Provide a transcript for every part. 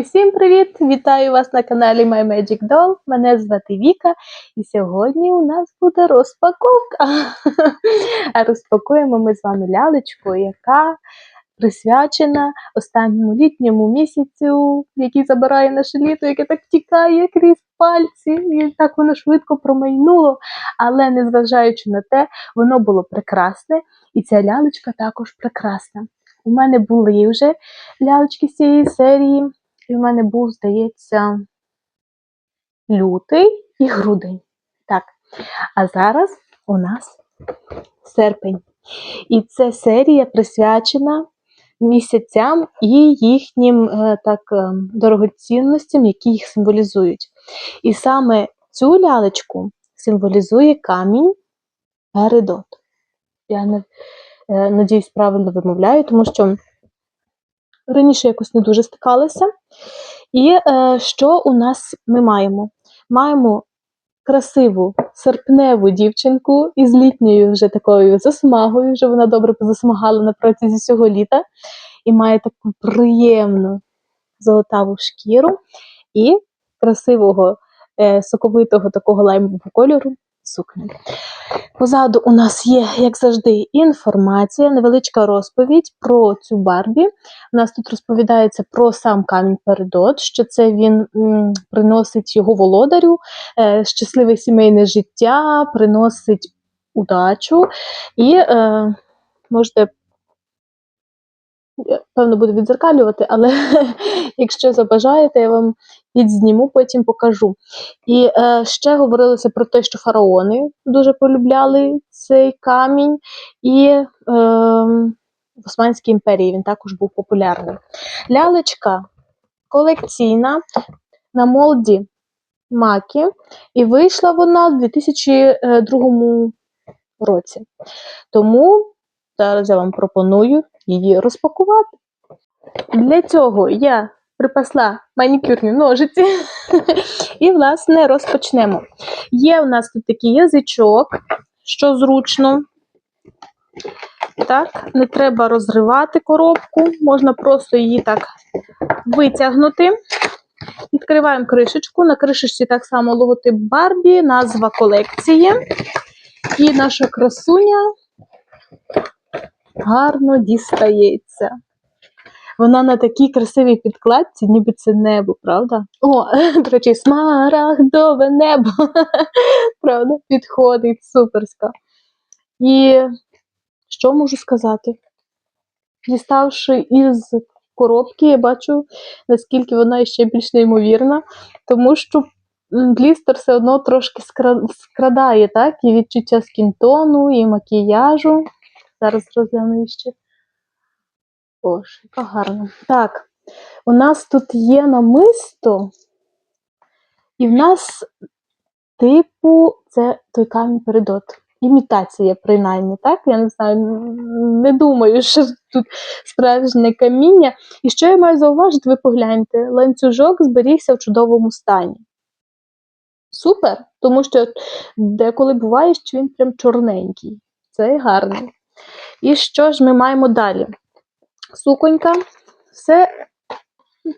Усім привіт! Вітаю вас на каналі My Magic Doll. Мене звати Віка, і сьогодні у нас буде розпаковка. Розпакуємо ми з вами лялечку, яка присвячена останньому літньому місяцю, який забирає наше літо, яке так тікає крізь пальці, і так воно швидко промайнуло. Але незважаючи на те, воно було прекрасне, і ця лялечка також прекрасна. У мене були вже лялечки з цієї серії. І в мене був, здається, лютий і грудень. Так. А зараз у нас серпень. І це серія присвячена місяцям і їхнім е, так, е, дорогоцінностям, які їх символізують. І саме цю лялечку символізує камінь Передот. Я не, е, надіюсь, правильно вимовляю, тому що раніше якось не дуже стикалася. І е, що у нас ми маємо? Маємо красиву серпневу дівчинку із літньою вже такою засмагою, вже вона добре позасмагала на протязі цього літа, і має таку приємну золотаву шкіру і красивого е, соковитого такого лаймового кольору сукню. Позаду у нас є, як завжди, інформація, невеличка розповідь про цю Барбі. У нас тут розповідається про сам камінь Передот, що це він м, приносить його володарю, е, щасливе сімейне життя, приносить удачу і е, можете. Я, Певно, буду відзеркалювати, але якщо забажаєте, я вам підзніму, потім покажу. І е, ще говорилося про те, що фараони дуже полюбляли цей камінь, і е, в Османській імперії він також був популярний. Лялечка колекційна на молді Макі, і вийшла вона в 2002 році. Тому зараз я вам пропоную її розпакувати. Для цього я припасла манікюрні ножиці. І, власне, розпочнемо. Є у нас тут такий язичок, що зручно. Так, не треба розривати коробку, можна просто її так витягнути. Відкриваємо кришечку. На кришечці так само логотип Барбі, назва колекції. І наша красуня гарно дістається. Вона на такій красивій підкладці, ніби це небо, правда? О, до речі, смарагдове небо. Правда, підходить суперсько. І що можу сказати? Діставши із коробки, я бачу, наскільки вона ще більш неймовірна, тому що блістер все одно трошки скрадає, так? І відчуття скінтону, і макіяжу. Зараз розгляну ще. Боже, яка гарна. Так, у нас тут є намисто, і в нас, типу, це той камінь передот. Імітація, принаймні, так? Я не знаю, не думаю, що тут справжнє каміння. І що я маю зауважити, ви погляньте, ланцюжок зберігся в чудовому стані. Супер! Тому що деколи буває, що він прям чорненький. Це гарний. І що ж ми маємо далі? суконька, все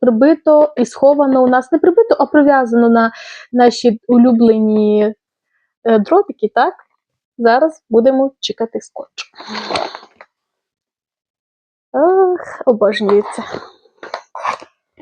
прибито і сховано у нас не прибито, а прив'язано на наші улюблені е, дротики, так? Зараз будемо чекати скотч. Ох, обожнюється.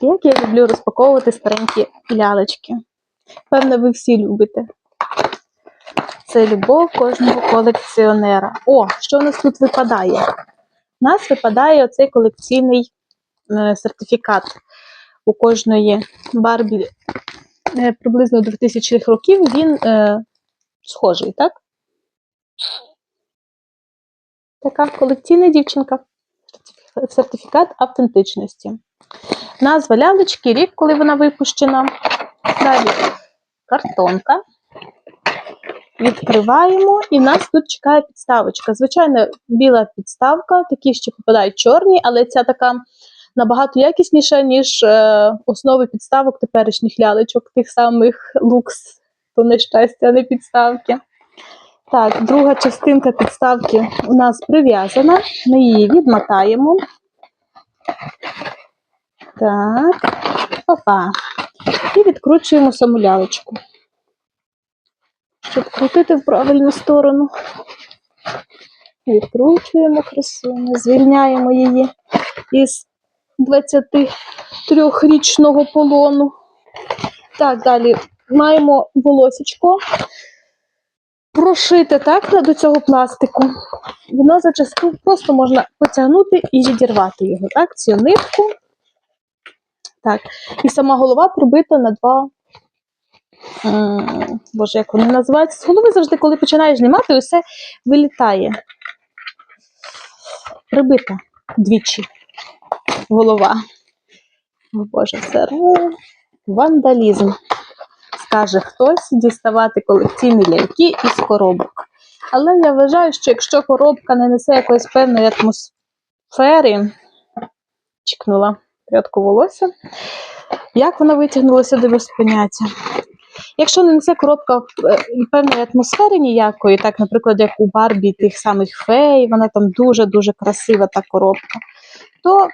Як я люблю розпаковувати старенькі лялечки. Певно, ви всі любите. Це любов кожного колекціонера. О, що у нас тут випадає? У нас випадає оцей колекційний е, сертифікат у кожної Барбі е, приблизно 2000-х років. Він е, схожий, так? Така колекційна дівчинка. Сертифікат автентичності. Назва лялечки, рік, коли вона випущена. Далі картонка. Відкриваємо, і нас тут чекає підставочка. Звичайно, біла підставка, такі ще попадають чорні, але ця така набагато якісніша, ніж е, основи підставок теперішніх лялечок, тих самих лукс, то нещастя, не підставки. Так, друга частинка підставки у нас прив'язана, ми її відмотаємо. Так. Опа. І відкручуємо саму лялечку. Щоб крутити в правильну сторону. Відкручуємо красуню, звільняємо її із 23-річного полону. Так, далі маємо волосечко прошите так до цього пластику. Воно зачасту просто можна потягнути і відірвати його, так? Цю нитку. Так. І сама голова прибита на два. Боже, як вони називаються? З голови завжди, коли починаєш знімати, усе вилітає. Прибита двічі голова. О, Боже, це вандалізм. Скаже хтось діставати колекційні ляльки із коробок. Але я вважаю, що якщо коробка не несе якоїсь певної атмосфери, чікнула прядку волосся, як вона витягнулася до без поняття. Якщо не несе коробка е, певної атмосфери ніякої, так, наприклад, як у Барбі тих самих фей, вона там дуже-дуже красива та коробка, то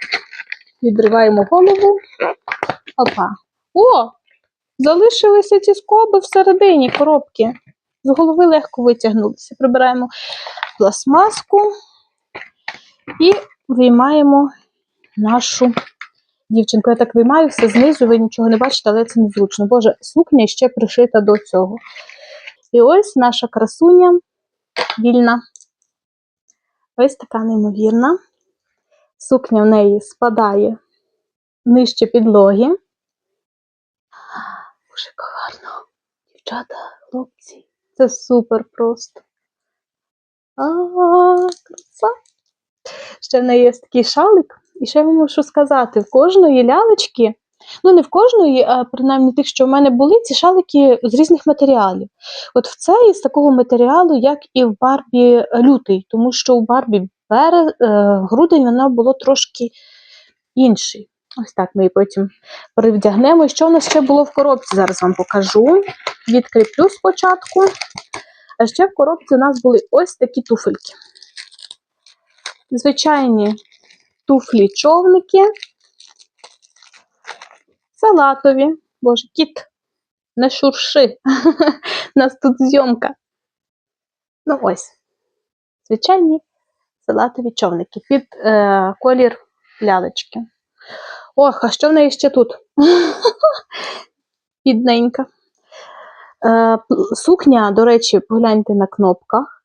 відриваємо голову. Опа. О! Залишилися ці скоби всередині коробки. З голови легко витягнулися. Прибираємо пластмаску і виймаємо нашу дівчинку. Я так виймаю все знизу, ви нічого не бачите, але це незручно. Боже, сукня ще пришита до цього. І ось наша красуня вільна. Ось така неймовірна. Сукня в неї спадає нижче підлоги. Як гарно. Дівчата, хлопці, це супер просто. А, краса. Ще в неї є такий шалик. І ще я вам мушу сказати: в кожної лялечки, ну не в кожної, а принаймні тих, що в мене були, ці шалики з різних матеріалів. От в це із такого матеріалу, як і в Барбі лютий, тому що у Барбі бере, е, грудень вона було трошки інший. Ось так ми її потім привдягнемо. І що в нас ще було в коробці? Зараз вам покажу. Відкріплю спочатку. А ще в коробці у нас були ось такі туфельки. Звичайні туфлі-човники. Салатові. Боже, кіт, не шурши. У нас тут зйомка. Ну ось. Звичайні салатові човники під е, колір лялечки. Ох, а що в неї ще тут? Бідненька. Е, сукня, до речі, погляньте на кнопках.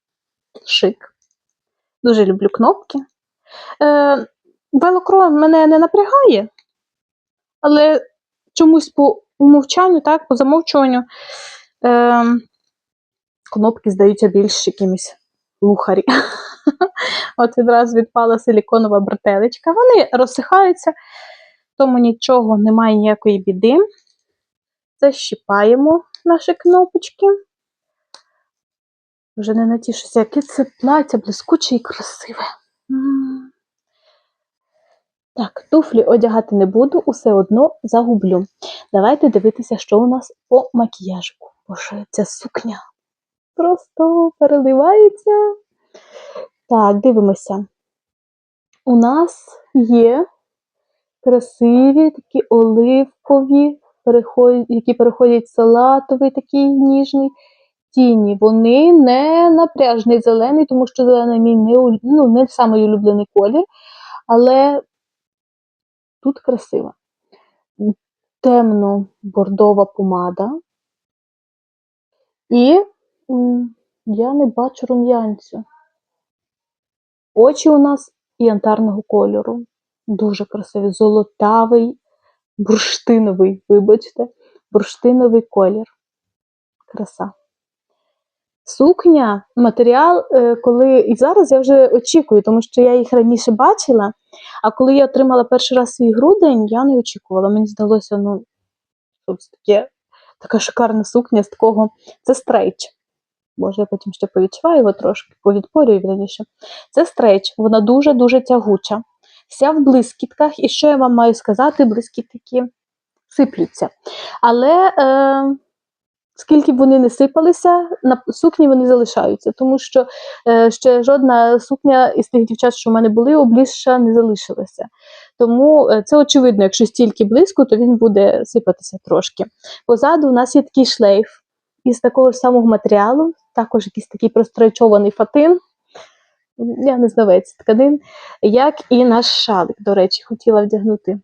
Шик. Дуже люблю кнопки. Е, Велокро мене не напрягає, але чомусь по умовчанню, так, по замовчуванню, е, кнопки здаються більш якимись лухарі. От відразу відпала силіконова бретелечка. Вони розсихаються, тому нічого немає ніякої біди. Защіпаємо наші кнопочки. Вже не натішуся, яке це плаття блискуче і красиве. Так, туфлі одягати не буду, усе одно загублю. Давайте дивитися, що у нас по макіяжику. Боже, ця сукня просто переливається. Так, дивимося. У нас є красиві такі оливкові, які переходять в салатовий такий ніжний тіні. Вони не напряжний зелений, тому що зелений мій не, ну, не самий улюблений колір, але тут красиво. Темно-бордова помада. І я не бачу рум'янцю. Очі у нас янтарного кольору. Дуже красивий, золотавий, бурштиновий, вибачте, бурштиновий колір. Краса. Сукня, матеріал, е, коли і зараз я вже очікую, тому що я їх раніше бачила, а коли я отримала перший раз свій грудень, я не очікувала. Мені здалося, ну, це таке, така шикарна сукня з такого. Це стрейч. Боже, я потім ще повідчуваю його трошки, повідпорюю раніше. Це стрейч, вона дуже-дуже тягуча. Вся в блискітках, і що я вам маю сказати, блискітки сиплються. Але е, скільки б вони не сипалися, на сукні вони залишаються, тому що е, ще жодна сукня із тих дівчат, що в мене були, облізша не залишилася. Тому е, це очевидно, якщо стільки близько, то він буде сипатися трошки. Позаду у нас є такий шлейф із такого самого матеріалу, також якийсь такий прострочований фатин. Я не знавець тканин, як і наш шалик, до речі, хотіла вдягнути.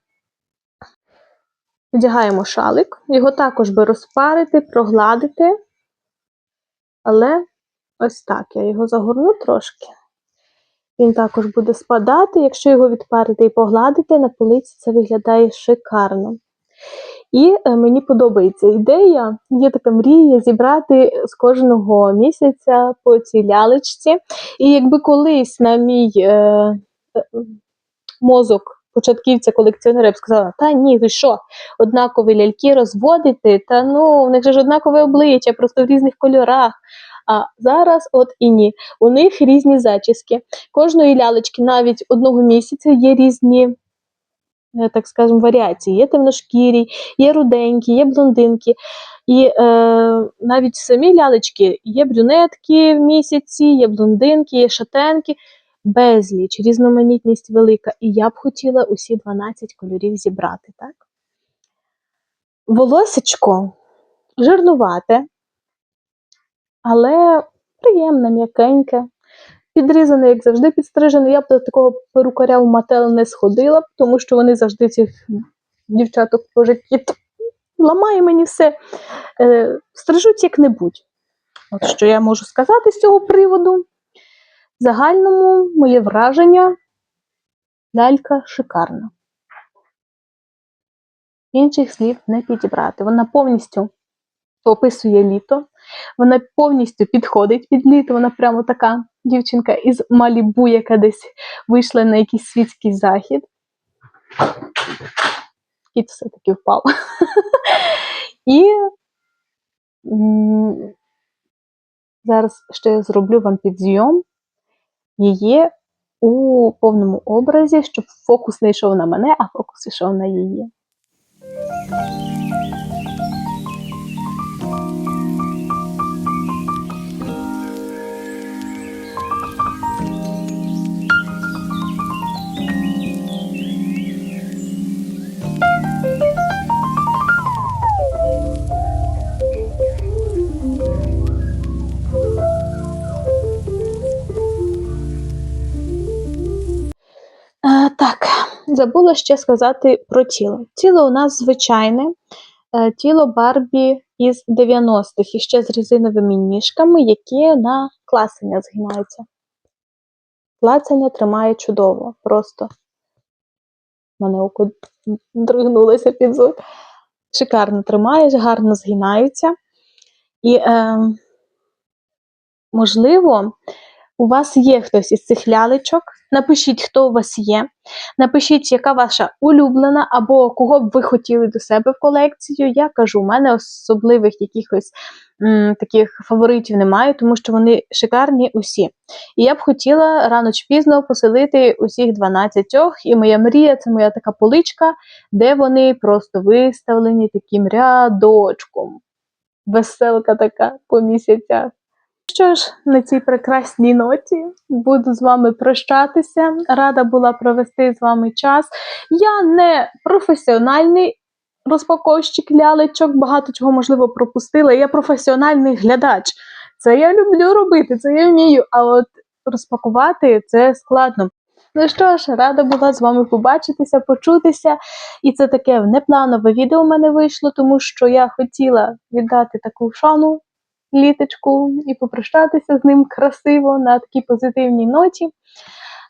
Вдягаємо шалик, його також би розпарити, прогладити. Але ось так я його загорну трошки. Він також буде спадати. Якщо його відпарити і погладити, на полиці це виглядає шикарно. І е, мені подобається ідея, є така мрія зібрати з кожного місяця по цій лялечці. І якби колись на мій е, е, мозок початківця колекціонера б сказала, та ні, ви що, однакові ляльки розводити, та ну, в них же ж однакове обличчя, просто в різних кольорах. А зараз от і ні. У них різні зачіски. Кожної лялечки навіть одного місяця є різні, е, так скажемо, варіації. Є темношкірі, є руденькі, є блондинки. І е, навіть самі лялечки є брюнетки в місяці, є блондинки, є шатенки, безліч, різноманітність велика. І я б хотіла усі 12 кольорів зібрати, так? Волосечко жирнувате, але приємне, м'якеньке. Підрізане, як завжди, підстрижене. Я б до такого перукаря в мотел не сходила тому що вони завжди цих дівчаток по житті ламає мені все. Е, стрижуть як-небудь. От що я можу сказати з цього приводу. В загальному моє враження лялька шикарна. Інших слів не підібрати. Вона повністю описує літо, вона повністю підходить під літо. Вона прямо така дівчинка із Малібу, яка десь вийшла на якийсь світський захід. Кіт все-таки впав. І зараз ще я зроблю вам підзйом її у повному образі, щоб фокус не йшов на мене, а фокус йшов на її. Забула ще сказати про тіло. Тіло у нас звичайне, е, тіло Барбі із 90-х, і ще з резиновими ніжками, які на класення згинаються. Клацання тримає чудово, просто. Мене око дригнулося під звук. Шикарно тримає, гарно згинаються. І, е, можливо, у вас є хтось із цих лялечок. Напишіть, хто у вас є. Напишіть, яка ваша улюблена, або кого б ви хотіли до себе в колекцію. Я кажу, у мене особливих якихось м, таких фаворитів немає, тому що вони шикарні усі. І я б хотіла рано чи пізно поселити усіх 12, і моя мрія це моя така поличка, де вони просто виставлені таким рядочком. Веселка така по місяцях. Що ж, на цій прекрасній ноті буду з вами прощатися. Рада була провести з вами час. Я не професіональний розпаковщик лялечок, багато чого можливо пропустила. Я професіональний глядач. Це я люблю робити, це я вмію. А от розпакувати це складно. Ну що ж, рада була з вами побачитися, почутися. І це таке непланове відео у мене вийшло, тому що я хотіла віддати таку шану літочку і попрощатися з ним красиво на такій позитивній ноті.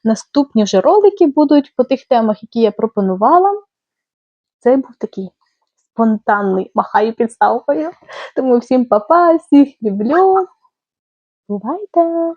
Наступні вже ролики будуть по тих темах, які я пропонувала. Це був такий спонтанний махаю підставкою. Тому всім па-па, всіх люблю. Бувайте!